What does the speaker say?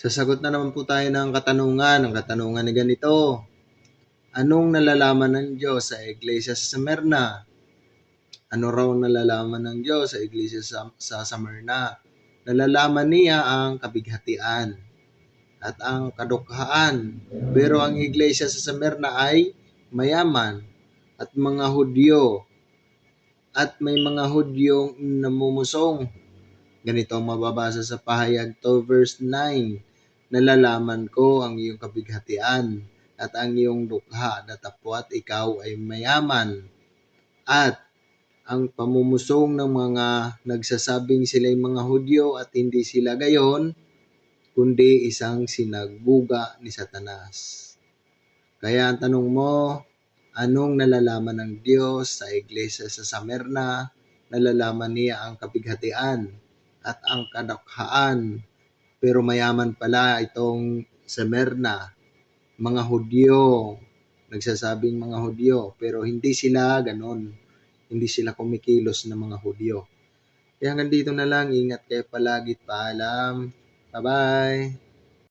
Sasagot na naman po tayo ng katanungan. Ang katanungan ni ganito. Anong nalalaman ng Diyos sa Iglesia sa Smyrna? Ano raw nalalaman ng Diyos sa Iglesia sa, sa Smyrna? Nalalaman niya ang kabighatian at ang kadukhaan. Pero ang Iglesia sa Smyrna ay mayaman at mga Hudyo at may mga Hudyong namumusong. Ganito ang mababasa sa pahayag 2 verse 9. Nalalaman ko ang iyong kabighatian at ang iyong dukha datapwat ikaw ay mayaman. At ang pamumusong ng mga nagsasabing sila'y mga Hudyo at hindi sila gayon, kundi isang sinagbuga ni Satanas. Kaya ang tanong mo, anong nalalaman ng Diyos sa Iglesia sa Samerna? Nalalaman niya ang kabighatian at ang kadakhaan. Pero mayaman pala itong Samerna, mga Hudyo, nagsasabing mga Hudyo, pero hindi sila ganon. Hindi sila kumikilos na mga Hudyo. Kaya hanggang dito na lang, ingat kayo palagi, paalam. Bye-bye!